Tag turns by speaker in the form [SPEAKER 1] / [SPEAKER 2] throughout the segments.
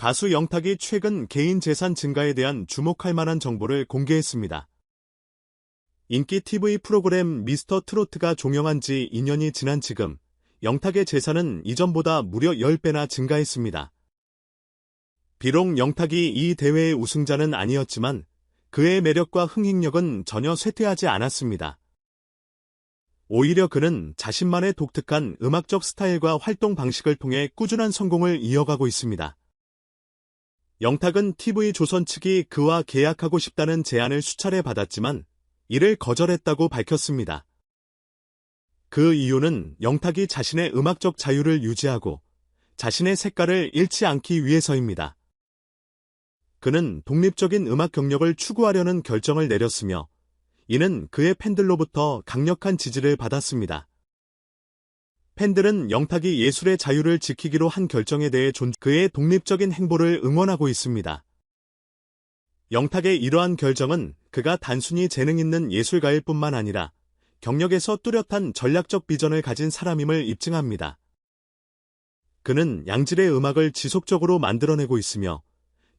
[SPEAKER 1] 가수 영탁이 최근 개인 재산 증가에 대한 주목할 만한 정보를 공개했습니다. 인기 TV 프로그램 미스터 트로트가 종영한 지 2년이 지난 지금 영탁의 재산은 이전보다 무려 10배나 증가했습니다. 비록 영탁이 이 대회의 우승자는 아니었지만 그의 매력과 흥행력은 전혀 쇠퇴하지 않았습니다. 오히려 그는 자신만의 독특한 음악적 스타일과 활동 방식을 통해 꾸준한 성공을 이어가고 있습니다. 영탁은 TV조선 측이 그와 계약하고 싶다는 제안을 수차례 받았지만 이를 거절했다고 밝혔습니다. 그 이유는 영탁이 자신의 음악적 자유를 유지하고 자신의 색깔을 잃지 않기 위해서입니다. 그는 독립적인 음악 경력을 추구하려는 결정을 내렸으며 이는 그의 팬들로부터 강력한 지지를 받았습니다. 팬들은 영탁이 예술의 자유를 지키기로 한 결정에 대해 존 그의 독립적인 행보를 응원하고 있습니다. 영탁의 이러한 결정은 그가 단순히 재능 있는 예술가일 뿐만 아니라 경력에서 뚜렷한 전략적 비전을 가진 사람임을 입증합니다. 그는 양질의 음악을 지속적으로 만들어내고 있으며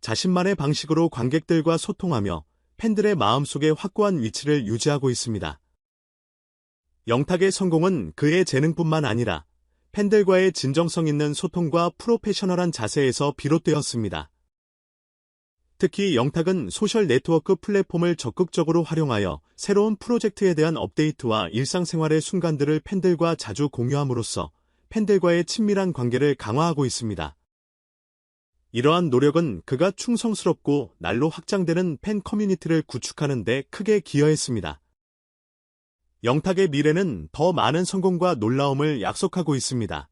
[SPEAKER 1] 자신만의 방식으로 관객들과 소통하며 팬들의 마음속에 확고한 위치를 유지하고 있습니다. 영탁의 성공은 그의 재능뿐만 아니라 팬들과의 진정성 있는 소통과 프로페셔널한 자세에서 비롯되었습니다. 특히 영탁은 소셜 네트워크 플랫폼을 적극적으로 활용하여 새로운 프로젝트에 대한 업데이트와 일상생활의 순간들을 팬들과 자주 공유함으로써 팬들과의 친밀한 관계를 강화하고 있습니다. 이러한 노력은 그가 충성스럽고 날로 확장되는 팬 커뮤니티를 구축하는 데 크게 기여했습니다. 영탁의 미래는 더 많은 성공과 놀라움을 약속하고 있습니다.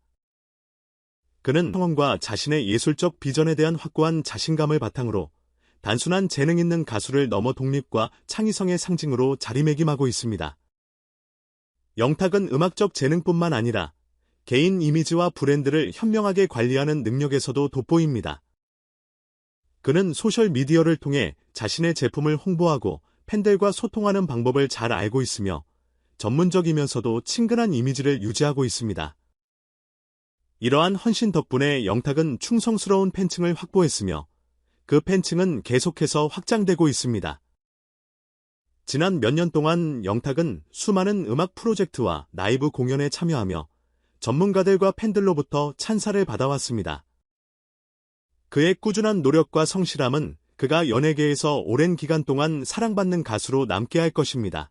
[SPEAKER 1] 그는 성원과 자신의 예술적 비전에 대한 확고한 자신감을 바탕으로 단순한 재능 있는 가수를 넘어 독립과 창의성의 상징으로 자리매김하고 있습니다. 영탁은 음악적 재능뿐만 아니라 개인 이미지와 브랜드를 현명하게 관리하는 능력에서도 돋보입니다. 그는 소셜미디어를 통해 자신의 제품을 홍보하고 팬들과 소통하는 방법을 잘 알고 있으며 전문적이면서도 친근한 이미지를 유지하고 있습니다. 이러한 헌신 덕분에 영탁은 충성스러운 팬층을 확보했으며 그 팬층은 계속해서 확장되고 있습니다. 지난 몇 년 동안 영탁은 수많은 음악 프로젝트와 라이브 공연에 참여하며 전문가들과 팬들로부터 찬사를 받아왔습니다. 그의 꾸준한 노력과 성실함은 그가 연예계에서 오랜 기간 동안 사랑받는 가수로 남게 할 것입니다.